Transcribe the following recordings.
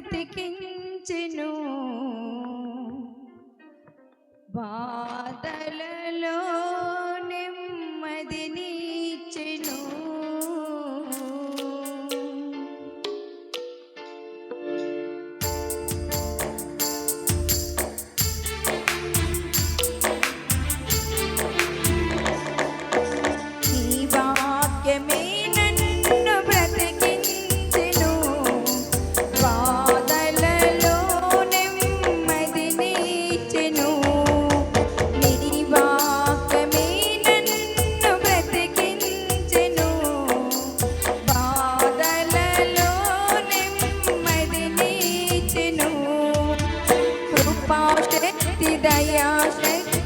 బ్రతికించెను బాధలలో পাওয়া শক্তি দয়া শক্তি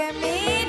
que me.